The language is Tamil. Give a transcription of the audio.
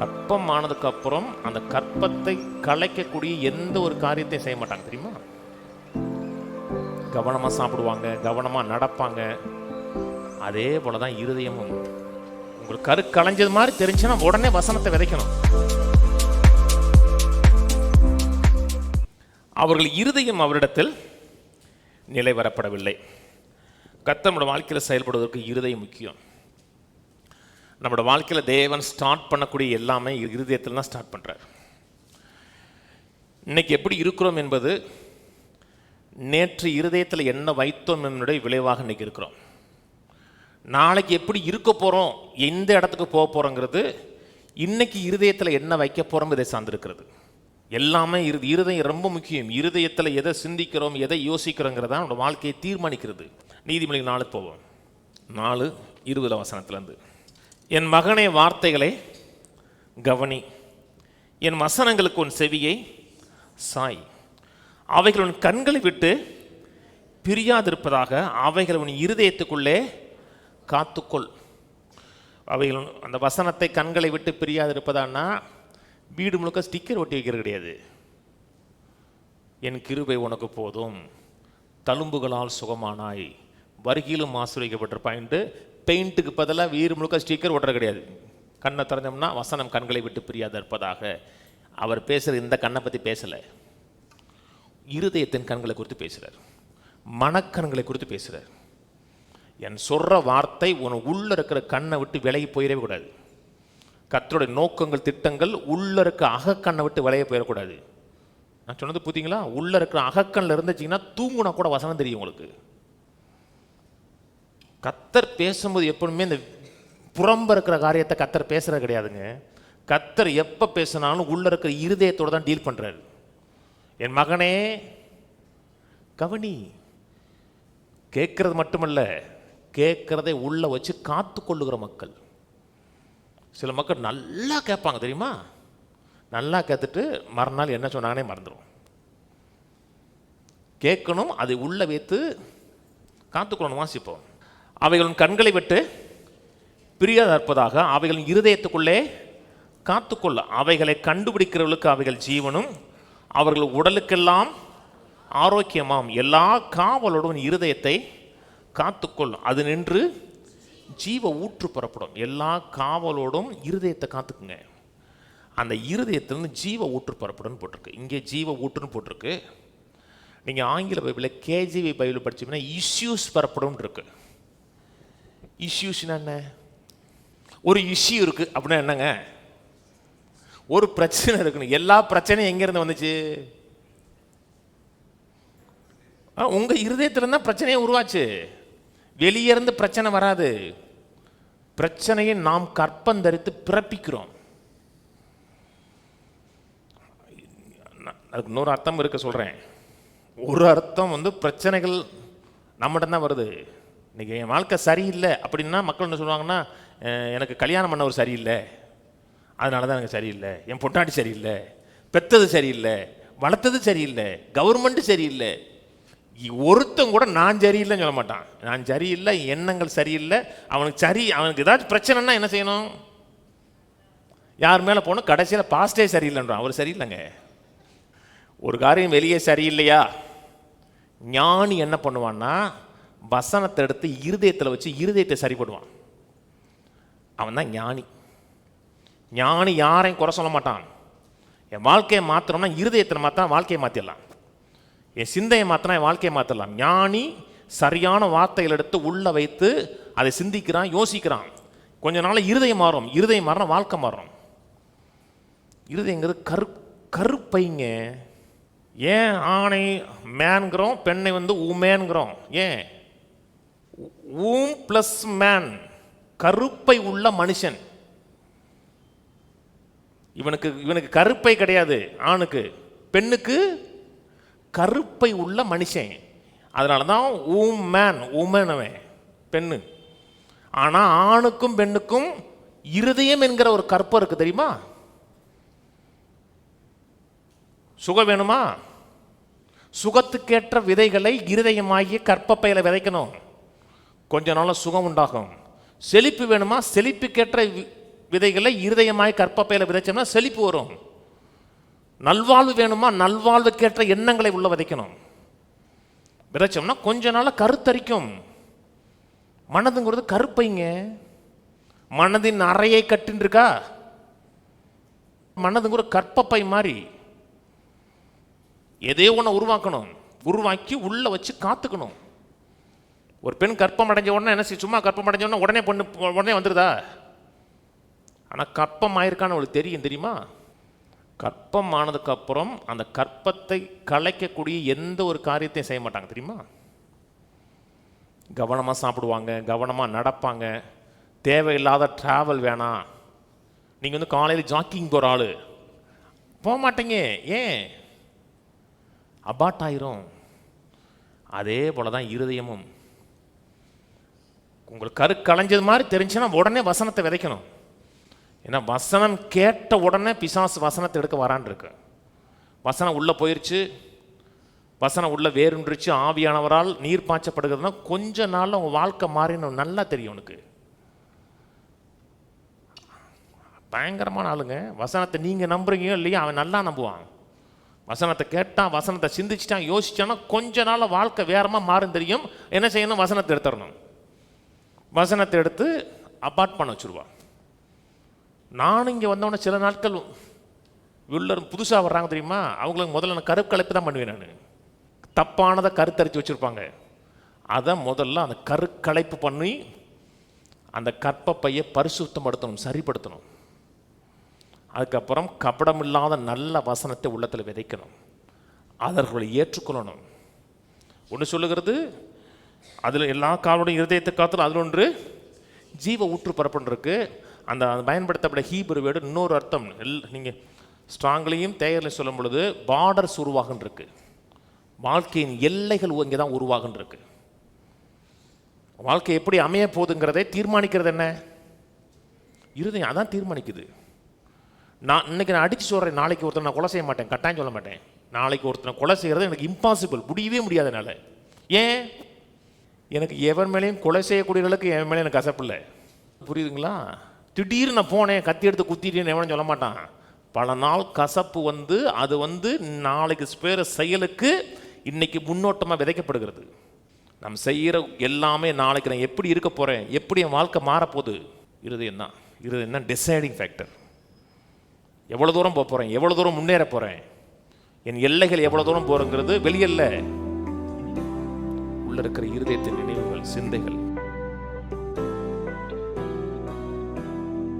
கற்பம் ஆனதுக்கு அப்புறம் அந்த கற்பத்தை கலைக்கக்கூடிய எந்த ஒரு காரியத்தையும் செய்ய மாட்டாங்க தெரியுமா? கவனமா சாப்பிடுவாங்க கவனமா நடப்பாங்க. அதே போல தான் இருதயமும். உங்களுக்கு கரு களைஞ்சது மாதிரி தெரிஞ்சுன்னா உடனே வசனத்தை விதைக்கணும். அவர்கள் இருதயம் அவரிடத்தில் நிலை வரப்படவில்லை. கர்த்தர் வாழ்க்கையில் செயல்படுவதற்கு இருதயம் முக்கியம். நம்மளோட வாழ்க்கையில் தேவன் ஸ்டார்ட் பண்ணக்கூடிய எல்லாமே இருதயத்தில் தான் ஸ்டார்ட் பண்ணுறார் இன்னைக்கு எப்படி இருக்கிறோம் என்பது நேற்று இருதயத்தில் என்ன வைத்தோம் என்னுடைய விளைவாக இன்றைக்கி இருக்கிறோம். நாளைக்கு எப்படி இருக்க போகிறோம் எந்த இடத்துக்கு போக போகிறோங்கிறது இன்றைக்கி இருதயத்தில் என்ன வைக்க போகிறோம் இதை சார்ந்திருக்கிறது. எல்லாமே இரு இருதயம் ரொம்ப முக்கியம். இருதயத்தில் எதை சிந்திக்கிறோம் எதை யோசிக்கிறோங்கிறதா நம்மளோட வாழ்க்கையை தீர்மானிக்கிறது. நீதிமொழி நாலு போவோம். நாலு இருபது வசனத்துலேருந்து என் மகனே வார்த்தைகளை கவனி. என் வசனங்களுக்கு உன் செவியை சாய். அவைகள் உன் கண்களை விட்டு பிரியாதிருப்பதாக அவைகள் உன் இருதயத்துக்குள்ளே காத்துக்கொள். அவைகள் அந்த வசனத்தை கண்களை விட்டு பிரியாதிருப்பதான்னா வீடு முழுக்க ஸ்டிக்கர் ஒட்டி வைக்கிறது கிடையாது. என் கிருபை உனக்கு போதும். தழும்புகளால் சுகமானாய். வருகிலும் ஆசிரியப்பட்டிருப்பாயின்ட்டு பெயிண்ட்டுக்கு பதிலாக வீர் முழுக்க ஸ்டிக்கர் ஒட்டுறது கிடையாது. கண்ணை திறந்தோம்னா வசனம் கண்களை விட்டு பிரியாத இருப்பதாக அவர் பேசுகிற இந்த கண்ணை பற்றி பேசலை. இருதயத்தின் கண்களை குறித்து பேசுகிறார் மனக்கண்களை குறித்து பேசுகிறார் என் சொல்கிற வார்த்தை உன் உள்ளே இருக்கிற கண்ணை விட்டு விலகி போயிடவே கூடாது. கத்தருடைய நோக்கங்கள் திட்டங்கள் உள்ளே இருக்க அகக்கண்ணை விட்டு விலகி போயிடக்கூடாது. நான் சொன்னது புரியுங்களா உள்ளே இருக்கிற அகக்கண்ணில் இருந்துச்சிங்கன்னா தூங்குனா கூட வசனம் தெரியும் உங்களுக்கு. கத்தர் பேசும்போது எப்பவுமே இந்த புறம்ப இருக்கிற காரியத்தை கத்தர் பேசுறது கிடையாதுங்க. கத்தர் எப்போ பேசினாலும் உள்ளே இருக்கிற இருதயத்தோடு தான் டீல் பண்ணுறாரு என் மகனே கவனி கேட்கறது மட்டுமல்ல கேட்குறதை உள்ளே வச்சு காத்து கொள்ளுகிற மக்கள். சில மக்கள் நல்லா கேட்பாங்க தெரியுமா? நல்லா கேட்டுட்டு மறுநாள் என்ன சொன்னாங்கன்னே மறந்துடும் கேட்கணும் அதை உள்ளே வைத்து காத்துக்கொள்ளணும் வாசிப்போம். அவைகளின் கண்களை விட்டு பிரியாத இருப்பதாக அவைகளின் இருதயத்துக்குள்ளே காத்துக்கொள்ள அவைகளை கண்டுபிடிக்கிறவர்களுக்கு அவைகள் ஜீவனும் அவர்கள் உடலுக்கெல்லாம் ஆரோக்கியமாம். எல்லா காவலோடும் இருதயத்தை காத்துக்கொள். அது நின்று ஜீவ ஊற்று புறப்படும். எல்லா காவலோடும் இருதயத்தை காத்துக்குங்க. அந்த இருதயத்திலிருந்து ஜீவ ஊற்று புறப்படும் போட்டிருக்கு. இங்கே ஜீவ ஊற்றுன்னு போட்டிருக்கு. நீங்கள் ஆங்கில பைபிளில் கேஜிவி பைபிள் படிச்சீங்கன்னா இஷ்யூஸ் பெறப்படும் இருக்குது இஷ்யூஸ்னா என்ன? ஒரு இஷ்யூ இருக்கு அப்படின்னா என்னங்க? ஒரு பிரச்சனை இருக்குன்னு. எல்லா பிரச்சனையும் எங்கேருந்து வந்துச்சு? ஆ, உங்க இருதயத்தில் இருந்தால் பிரச்சனையே உருவாச்சு. வெளியே இருந்து பிரச்சனை வராது. பிரச்சனையை நாம் கற்பந்தரித்து பிறப்பிக்கிறோம். அதுக்கு இன்னொரு அர்த்தம் இருக்க சொல்கிறேன் ஒரு அர்த்தம் வந்து பிரச்சனைகள் நம்மகிட்ட தான் வருது. இன்றைக்கி என் வாழ்க்கை சரியில்லை அப்படின்னா மக்கள் என்ன சொல்லுவாங்கன்னா எனக்கு கல்யாணம் பண்ணவர் சரியில்லை. அதனால தான் எனக்கு சரியில்லை. என் பொட்டாட்டி சரியில்லை. பெத்தது சரியில்லை. வளர்த்தது சரியில்லை. கவர்மெண்ட் சரியில்லை. ஒருத்தன் கூட நான் சரியில்லைன்னு சொல்ல மாட்டான். நான் சரியில்லை எண்ணங்கள் சரியில்லை. அவனுக்கு சரி அவனுக்கு ஏதாச்சும் பிரச்சனைன்னா என்ன செய்யணும்? யார் மேலே போகணும்? கடைசியில் பாஸ்டே சரியில்லைன்றான். அவர் சரியில்லைங்க. ஒரு காரியம் வெளியே சரியில்லையா? ஞானி என்ன பண்ணுவான்னா வசனத்தை எடுத்து இருதயத்தில் வச்சு இருதயத்தை சரிப்படுவான் அவன் தான் ஞானி. ஞானி யாரையும் குறை சொல்ல மாட்டான். என் வாழ்க்கையை மாற்றணும்னா இருதயத்தில் மாற்றினா வாழ்க்கையை மாற்றிடலாம் என் சிந்தையை மாற்றினா என் வாழ்க்கையை மாற்றலாம் ஞானி சரியான வார்த்தைகள் எடுத்து உள்ளே வைத்து அதை சிந்திக்கிறான் யோசிக்கிறான். கொஞ்ச நாள் இருதயம் மாறும். இருதயம் மாறினா வாழ்க்கை மாறும். இருதயங்கிறது கரு கருப்பைங்க. ஏன் ஆணை மேன்கிறோம் பெண்ணை வந்து உமேன்கிறோம்? ஏன்? ஊம் ப்ளஸ் மேன் கருப்பை உள்ள மனுஷன். இவனுக்கு இவனுக்கு கருப்பை கிடையாது ஆணுக்கு. பெண்ணுக்கு கருப்பை உள்ள மனுஷன். அதனால தான் ஊம் மேன் உமன் அவன் பெண்ணு. ஆனால் ஆணுக்கும் பெண்ணுக்கும் இருதயம் என்கிற ஒரு கற்பம் இருக்கு தெரியுமா? சுகம் வேணுமா? சுகத்துக்கேற்ற விதைகளை இருதயமாகிய கற்பப்பையில விதைக்கணும். கொஞ்ச நாள்ல சுகம் உண்டாகும். செழிப்பு வேணுமா? செழிப்புக்கேற்ற வி- விதைகளை இருதயமாய் கற்பப்பையில் விதைச்சோம்னா செழிப்பு வரும். நல்வாழ்வு வேணுமா? நல்வாழ்வுக்கேற்ற எண்ணங்களை உள்ள விதைக்கணும். விதைச்சோம்னா கொஞ்ச நாளாக கருத்தரிக்கும். மனதுங்கிறது கருப்பைங்க. மனதின் அறையை கட்டின்றிருக்கா? மனதுங்கிற கற்பப்பை மாதிரி எதையோ ஒன்று உருவாக்கணும். உருவாக்கி உள்ளே வச்சு காத்துக்கணும். ஒரு பெண் கற்பம் அடைஞ்ச உடனே என்ன சும்மா கற்பம் அடைஞ்ச உடனே உடனே பொண்ணு உடனே வந்துடுதா ஆனால் கற்பம் ஆயிருக்கான்னு அவளுக்கு தெரியும் தெரியுமா? கற்பம் ஆனதுக்கப்புறம் அந்த கற்பத்தை கலைக்கக்கூடிய எந்த ஒரு காரியத்தையும் செய்ய மாட்டாங்க தெரியுமா? கவனமாக சாப்பிடுவாங்க கவனமாக நடப்பாங்க. தேவையில்லாத ட்ராவல் வேணாம். நீங்கள் வந்து காலையில் ஜாக்கிங் போகிற ஆள். போக மாட்டீங்க ஏன்? அபாட் ஆயிரும் அதே போல தான் இருதயமும். உங்களுக்கு கரு களைஞ்சது மாதிரி தெரிஞ்சுன்னா உடனே வசனத்தை விதைக்கணும். ஏன்னா வசனம் கேட்ட உடனே பிசாசு வசனத்தை எடுக்க வரான் இருக்கு. வசனம் உள்ளே போயிருச்சு. வசனம் உள்ள வேறுன்றுச்சு ஆவியானவரால் நீர் பாய்ச்சப்படுகிறதுனா கொஞ்ச நாளில் உங்கள் வாழ்க்கை மாறினு நல்லா தெரியும் உனக்கு. பயங்கரமான ஆளுங்க. வசனத்தை நீங்கள் நம்புறீங்க இல்லையா அவன் நல்லா நம்புவான். வசனத்தை கேட்டான் வசனத்தை சிந்திச்சிட்டான் யோசிச்சான்னா கொஞ்ச நாளில் வாழ்க்கை வேறமாக மாறும் தெரியும். என்ன செய்யணும்? வசனத்தை எடுத்துடணும். வசனத்தை எடுத்து அபார்ட் பண்ண வச்சுருவான் நானும் இங்கே வந்தவொடனே சில நாட்கள் உள்ளர் புதுசாக வர்றாங்க தெரியுமா? அவங்களுக்கு முதல்ல நான் கருக்கலைப்பு தான் பண்ணுவேன் நான். தப்பானதை கருத்தரித்து வச்சுருப்பாங்க. அதை முதல்ல அந்த கருக்கலைப்பு பண்ணி அந்த கற்பப்பையை பரிசுத்தப்படுத்தணும் சரிப்படுத்தணும். அதுக்கப்புறம் கபடமில்லாத நல்ல வசனத்தை உள்ளத்தில் விதைக்கணும். அவர்களை ஏற்றுக்கொள்ளணும். ஒன்று சொல்லுகிறது அதில் எல்லா காலோட இருதயத்தை காத்துல அதில் ஒன்று ஜீவ ஊற்று பரப்புன்னுருக்கு அந்த பயன்படுத்தப்பட்ட ஹீபர் வேர்டு இன்னொரு அர்த்தம். எல் நீங்கள் ஸ்ட்ராங்லையும் தேயர்லையும் சொல்லும் பொழுது பார்டர்ஸ் உருவாகுன்னு இருக்கு. வாழ்க்கையின் எல்லைகள் இங்கே தான் உருவாகுன்னு இருக்கு. வாழ்க்கை எப்படி அமைய போகுதுங்கிறதை தீர்மானிக்கிறது என்ன? இருதயம் அதான் தீர்மானிக்குது. நான் இன்னைக்கு நான் அடிச்சு சொல்கிறேன் நாளைக்கு ஒருத்தர் நான் கொலை செய்ய மாட்டேன் கட்டாயம் சொல்ல மாட்டேன். நாளைக்கு ஒருத்தனை கொலை செய்கிறது எனக்கு இம்பாசிபிள் முடியவே முடியாதனால ஏன்? எனக்கு எவன் மேலேயும் கொலை செய்யக்கூடியவர்களுக்கு என் மேலே எனக்கு கசப்பு இல்லை. புரியுதுங்களா? திடீர்னு நான் போனேன் கத்தி எடுத்து குத்திட்டேன்னு எவனும் சொல்ல மாட்டான். பல நாள் கசப்பு வந்து அது வந்து நாளைக்கு பேர செயலுக்கு இன்னைக்கு முன்னோட்டமாக விதைக்கப்படுகிறது. நம்ம செய்கிற எல்லாமே நாளைக்கு நான் எப்படி இருக்க போகிறேன் எப்படி என் வாழ்க்கை மாறப்போகுது? இருதயம் தான். இருதயம் தான் டிசைடிங் ஃபேக்டர் எவ்வளோ தூரம் போக போகிறேன் எவ்வளோ தூரம் முன்னேற போகிறேன் என் எல்லைகள் எவ்வளோ தூரம் போகிறேங்கிறது வெளியல்ல உள்ள இருக்கிற இருதயத்தின் நினைவுகள் சிந்தைகள்